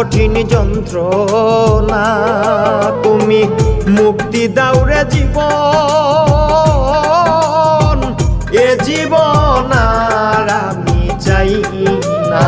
কঠিন যন্ত্র না তুমি মুক্তি দাউরে জীবন, এ জীবন আর আমি চাই না।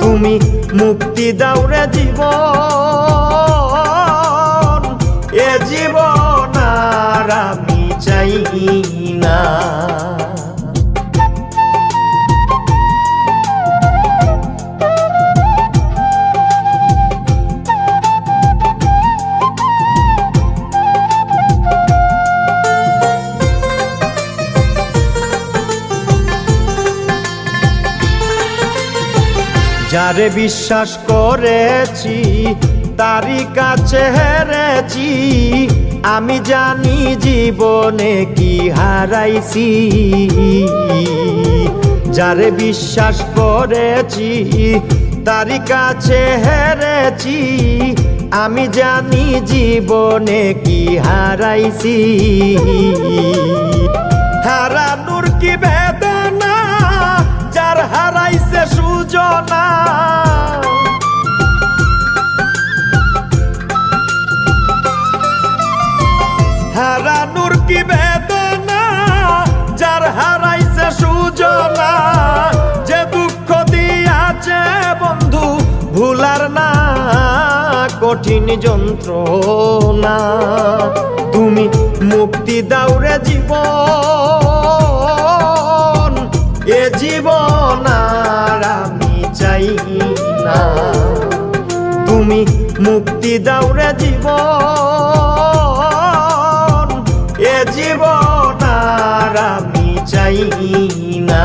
তুমি মুক্তি দাউরে জীবন। যারে বিশ্বাস করেছি, তারই কাছে হেরেছি। আমি জানি জীবনে কি হারাইছি। যারে বিশ্বাস করেছি, তারই কাছে হেরেছি। আমি জানি জীবনে কি হারাইছি। হারানোর কি বেদনা ভুলার না, কঠিন যন্ত্রণা। তুমি মুক্তি দাউরে জীবন, এ জীবন আর আমি চাই না। তুমি মুক্তি দাউরে জীবন, এ জীবন আর আমি চাই না।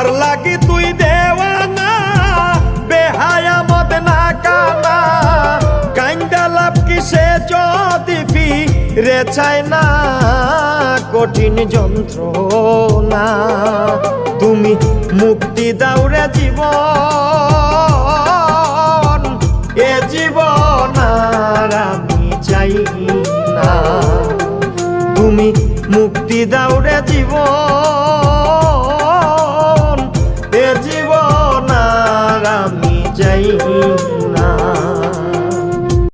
কার লাগি তুই দেওয়ানা, বেহায়া মদ না কানা। কাইন্দা লাভ কিসে যদি ফি রে চায় না? কঠিন যন্ত্রণা, তুমি মুক্তি দাউরে জীবন। এ জীবন আর আমি চাই না। তুমি মুক্তি জীবন এ জীবন।